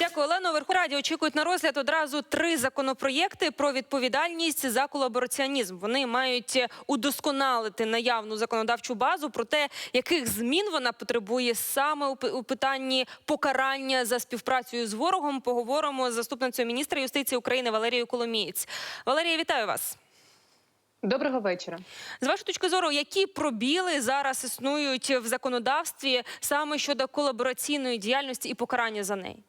Дякую, Олено. Верховраді очікують на розгляд одразу три законопроєкти про відповідальність за колабораціонізм. Вони мають удосконалити наявну законодавчу базу про те, яких змін вона потребує саме у питанні покарання за співпрацею з ворогом. Поговоримо з заступницею міністра юстиції України Валерією Коломієць. Валерія, вітаю вас. Доброго вечора. З вашої точки зору, які пробіли зараз існують в законодавстві саме щодо колабораційної діяльності і покарання за неї?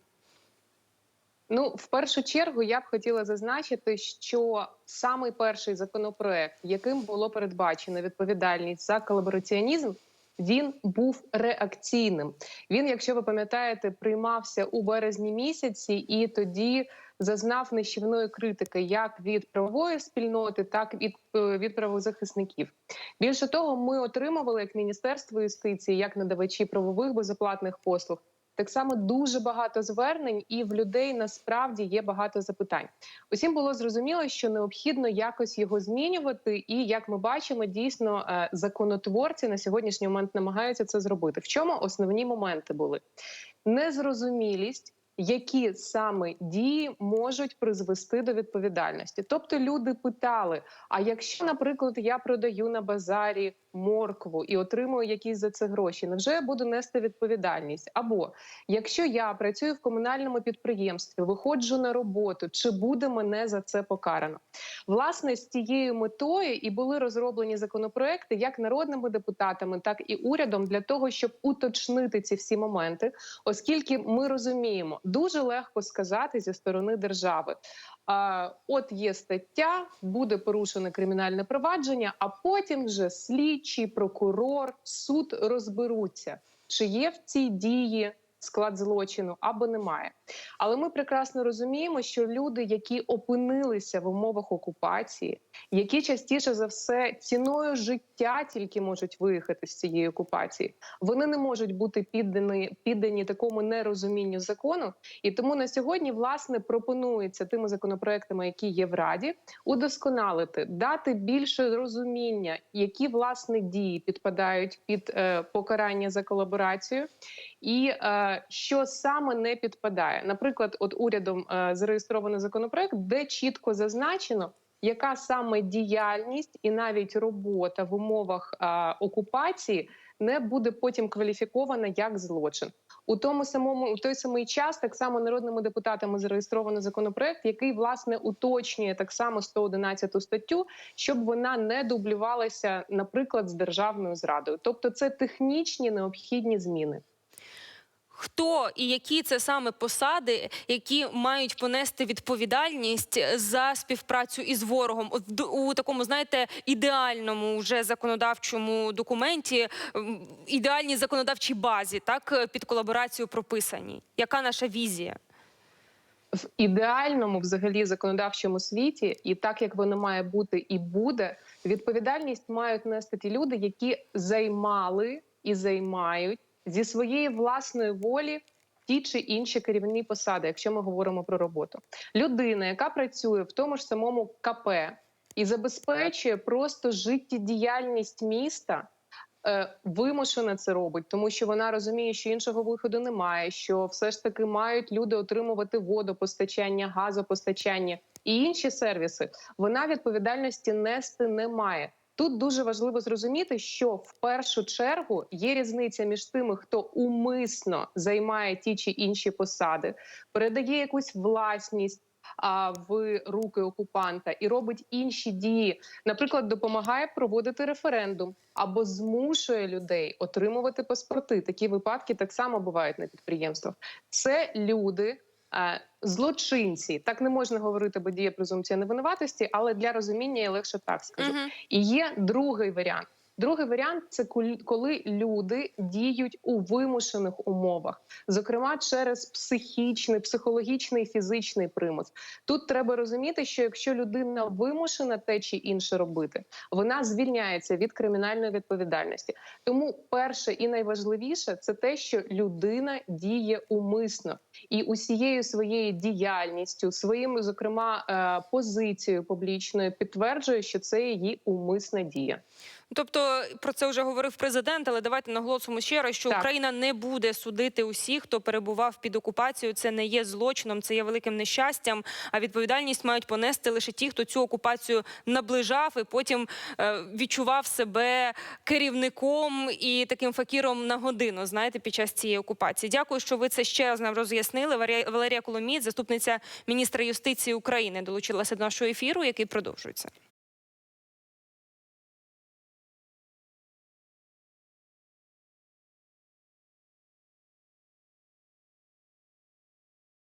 Ну, в першу чергу, я б хотіла зазначити, що самий перший законопроект, яким було передбачено відповідальність за колабораціонізм, він був реакційним. Він, якщо ви пам'ятаєте, приймався у березні місяці, і тоді зазнав нищівної критики як від правової спільноти, так і від, е, від правозахисників. Більше того, ми отримували як міністерство юстиції, як надавачі правових безоплатних послуг. Так само дуже багато звернень, і в людей насправді є багато запитань. Усім було зрозуміло, що необхідно якось його змінювати, і як ми бачимо, дійсно е, законотворці на сьогоднішній момент намагаються це зробити. В чому основні моменти були незрозумілість. Які саме дії можуть призвести до відповідальності? Тобто люди питали: а якщо, наприклад, я продаю на базарі моркву і отримую якісь за це гроші, невже я буду нести відповідальність? Або якщо я працюю в комунальному підприємстві, виходжу на роботу, чи буде мене за це покарано? Власне, з цією метою і були розроблені законопроекти як народними депутатами, так і урядом для того, щоб уточнити ці всі моменти, оскільки ми розуміємо, дуже легко сказати зі сторони держави. От є стаття, буде порушене кримінальне провадження, а потім вже слідчий, прокурор, суд розберуться, чи є в цій дії склад злочину або немає. Але ми прекрасно розуміємо, що люди, які опинилися в умовах окупації, які частіше за все ціною життя тільки можуть виїхати з цієї окупації, вони не можуть бути піддані, піддані такому нерозумінню закону. І тому на сьогодні власне пропонується тими законопроектами, які є в раді, удосконалити, дати більше розуміння, які власне дії підпадають під е, покарання за колаборацію, і е, що саме не підпадає. Наприклад, от урядом е, зареєстровано законопроект, де чітко зазначено. Яка саме діяльність і навіть робота в умовах е, окупації не буде потім кваліфікована як злочин у тому самому у той самий час, так само народними депутатами зареєстровано законопроект, який власне уточнює так само 111 статтю, щоб вона не дублювалася, наприклад, з державною зрадою. Тобто, це технічні необхідні зміни. Хто і які це саме посади, які мають понести відповідальність за співпрацю із ворогом у такому, знаєте, ідеальному вже законодавчому документі, ідеальній законодавчій базі, так під колаборацію прописані. Яка наша візія? в ідеальному взагалі законодавчому світі, і так як воно має бути і буде, відповідальність мають нести ті люди, які займали і займають зі своєї власної волі. Ті чи інші керівні посади, якщо ми говоримо про роботу, людина, яка працює в тому ж самому КП і забезпечує просто життєдіяльність міста, е, вимушена це робить, тому що вона розуміє, що іншого виходу немає. Що все ж таки мають люди отримувати водопостачання, газопостачання і інші сервіси. Вона відповідальності нести не має. Тут дуже важливо зрозуміти, що в першу чергу є різниця між тими, хто умисно займає ті чи інші посади, передає якусь власність. В руки окупанта і робить інші дії, наприклад, допомагає проводити референдум або змушує людей отримувати паспорти. Такі випадки так само бувають на підприємствах. Це люди. Е, Злочинці так не можна говорити, бо діє презумпція невинуватості, але для розуміння я легше так скажу. Мгм. І є другий варіант. Другий варіант це коли люди діють у вимушених умовах, зокрема через психічний, психологічний, фізичний примус. Тут треба розуміти, що якщо людина вимушена те чи інше робити, вона звільняється від кримінальної відповідальності. Тому перше і найважливіше це те, що людина діє умисно і усією своєю діяльністю, своїм, зокрема, е, позицією публічною підтверджує, що це її умисна дія. Тобто про це вже говорив президент, але давайте наголосимо ще раз, що Так. Україна не буде судити усіх, хто перебував під окупацією. Це не є злочином, це є великим нещастям. А відповідальність мають понести лише ті, хто цю окупацію наближав і потім е, відчував себе керівником і таким факіром на годину. Знаєте, під час цієї окупації. Дякую, що ви це ще раз нам роз'яснили. Валерія Коломієць, заступниця міністра юстиції України, долучилася до нашого ефіру, який продовжується.